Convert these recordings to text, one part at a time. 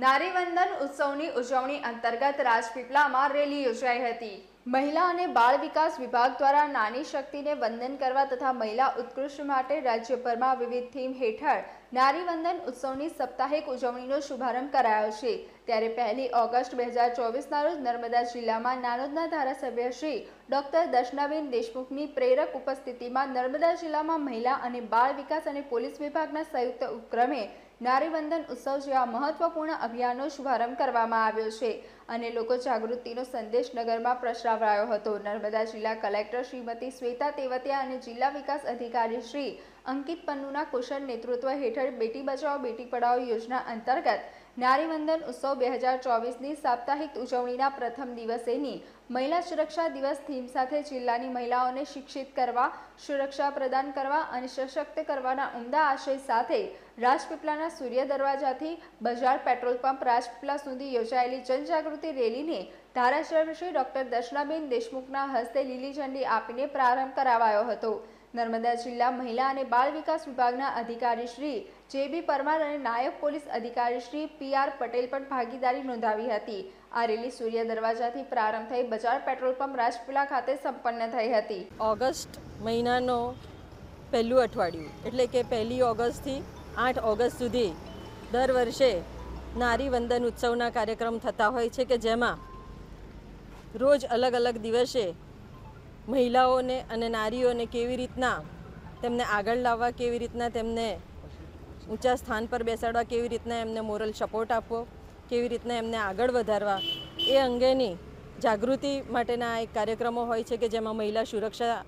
નારીવંદન ઉત્સવની ઉજવણી અંતર્ગત રાજપીપળામાં રેલી યોજાઈ હતી. મહિલા અને બાળ વિકાસ વિભાગ દ્વારા નાની શક્તિને વંદન કરવા તથા મહિલા ઉત્કૃષ્ટ માટે રાજ્યભરમાં વિવિધ થીમ હેઠળ નારીવંદન ઉત્સવની સપ્તાહિક ઉજવણીનો શુભારંભ કરાયો છે. ત્યારે પહેલી ઓગસ્ટ બે હજાર ચોવીસના રોજ નર્મદા જિલ્લામાં નાનોદના ધારાસભ્ય શ્રી ડોક્ટર દર્શનાબેન દેશમુખની પ્રેરક ઉપસ્થિતિમાં નર્મદા જિલ્લામાં મહિલા અને બાળ વિકાસ અને પોલીસ વિભાગના સંયુક્ત ઉપક્રમે નારીવંદન ઉત્સવ જેવા મહત્વપૂર્ણ અભિયાનનો શુભારંભ કરવામાં આવ્યો છે અને લોકો જાગૃતિનો સંદેશ નગરમાં પ્રસરાવાયો હતો. નર્મદા જિલ્લા કલેક્ટર શ્રીમતી શ્વેતા તેવતિયા અને જિલ્લા વિકાસ અધિકારી શ્રી અંકિત પન્નુના કુશળ નેતૃત્વ હેઠળ બેટી બચાવો, બેટી પઢાઓ યોજના અંતર્ગત નારીવંદન ઉત્સવ બે હજાર ચોવીસની સાપ્તાહિક ઉજવણીના પ્રથમ દિવસેની મહિલા સુરક્ષા દિવસ થીમ સાથે જિલ્લાની મહિલાઓને શિક્ષિત કરવા, સુરક્ષા પ્રદાન કરવા અને સશક્ત કરવાના ઉમદા આશય સાથે રાજપીપળાના સૂર્ય દરવાજાથી બજાર પેટ્રોલ પંપ રાજપીપળા સુધી યોજાયેલી જનજાગૃતિ રેલીને ધારાસભ્ય શ્રી ડોક્ટર દર્શનાબેન દેશમુખના હસ્તે લીલી ઝંડી આપીને પ્રારંભ કરાવાયો હતો. નર્મદા જિલ્લા મહિલા અને બાળ વિકાસ વિભાગના અધિકારી શ્રી જે બી પરમાર અને નાયબ પોલીસ અધિકારી શ્રી પી આર પટેલ પણ ભાગીદારી નોંધાવી હતી. આ રેલી સૂર્ય દરવાજાથી પ્રારંભ થઈ બજાર પેટ્રોલ પંપ રાજપુલા ખાતે સંપન્ન થઈ હતી. ઓગસ્ટ મહિનાનો પહેલું અઠવાડિયું, એટલે કે પહેલી ઓગસ્ટથી આઠ ઓગસ્ટ સુધી દર વર્ષે નારી વંદન ઉત્સવના કાર્યક્રમ થતા હોય છે કે જેમાં રોજ અલગ અલગ દિવસે મહિલાઓને અને નારીઓને કેવી રીતના તેમને આગળ લાવવા, કેવી રીતના તેમને ઊંચા સ્થાન પર બેસાડવા, કેવી રીતના એમને મોરલ સપોર્ટ આપવો, કેવી રીતના એમને આગળ વધારવા, એ અંગેની જાગૃતિ માટેના એક કાર્યક્રમો હોય છે કે જેમાં મહિલા સુરક્ષા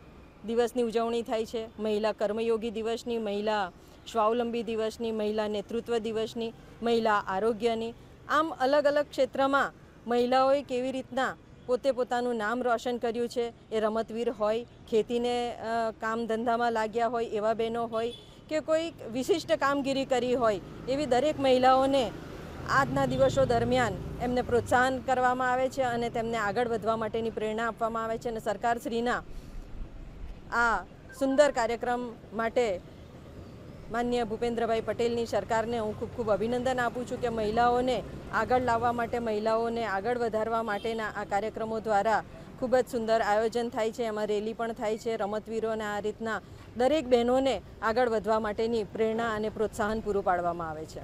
દિવસની ઉજવણી થાય છે, મહિલા કર્મયોગી દિવસની, મહિલા સ્વાવલંબી દિવસની, મહિલા નેતૃત્વ દિવસની, મહિલા આરોગ્યની. આમ અલગ અલગ ક્ષેત્રમાં મહિલાઓએ કેવી રીતના પોતે પોતાનું નામ રોશન કર્યું છે. એ રમતવીર હોય, ખેતીને કામ ધંધામાં લાગ્યા હોય, એવા બહેનો હોય કે કોઈ વિશિષ્ટ કામગીરી કરી હોય, એવી દરેક મહિલાઓને આજના દિવસો દરમિયાન એમને પ્રોત્સાહન કરવામાં આવે છે અને તેમને આગળ વધવા માટેની પ્રેરણા આપવામાં આવે છે અને સરકારશ્રીના આ સુંદર કાર્યક્રમ માટે માન્ય ભૂપેન્દ્રભાઈ પટેલની સરકારને હું ખૂબ ખૂબ અભિનંદન આપું છું કે મહિલાઓને આગળ લાવવા માટે, મહિલાઓને આગળ વધારવા માટેના આ કાર્યક્રમો દ્વારા ખૂબ જ સુંદર આયોજન થાય છે. એમાં રેલી પણ થાય છે. રમતવીરોને આ રીતના દરેક બહેનોને આગળ વધવા માટેની પ્રેરણા અને પ્રોત્સાહન પૂરું પાડવામાં આવે છે.